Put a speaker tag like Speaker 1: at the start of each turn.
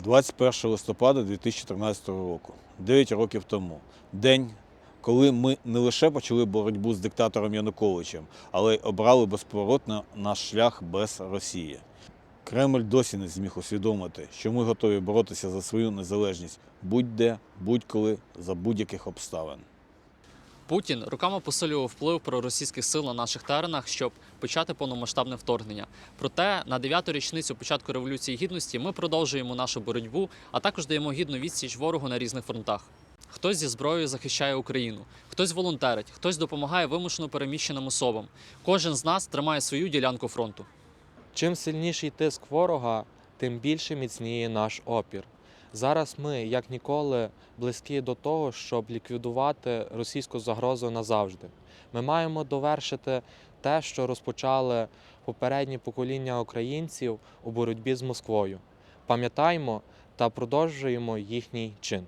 Speaker 1: 21 листопада 2013 року, 9 років тому. День, коли ми не лише почали боротьбу з диктатором Януковичем, але й обрали безповоротно наш шлях без Росії. Кремль досі не зміг усвідомити, що ми готові боротися за свою незалежність будь-де, будь-коли, за будь-яких обставин.
Speaker 2: Путін руками посилював вплив проросійських сил на наших теренах, щоб почати повномасштабне вторгнення. Проте на дев'яту річницю початку революції гідності ми продовжуємо нашу боротьбу, а також даємо гідну відсіч ворогу на різних фронтах. Хтось зі зброєю захищає Україну, хтось волонтерить, хтось допомагає вимушено переміщеним особам. Кожен з нас тримає свою ділянку фронту.
Speaker 3: Чим сильніший тиск ворога, тим більше міцніє наш опір. Зараз ми, як ніколи, близькі до того, щоб ліквідувати російську загрозу назавжди. Ми маємо довершити те, що розпочали попередні покоління українців у боротьбі з Москвою. Пам'ятаємо та продовжуємо їхній чин.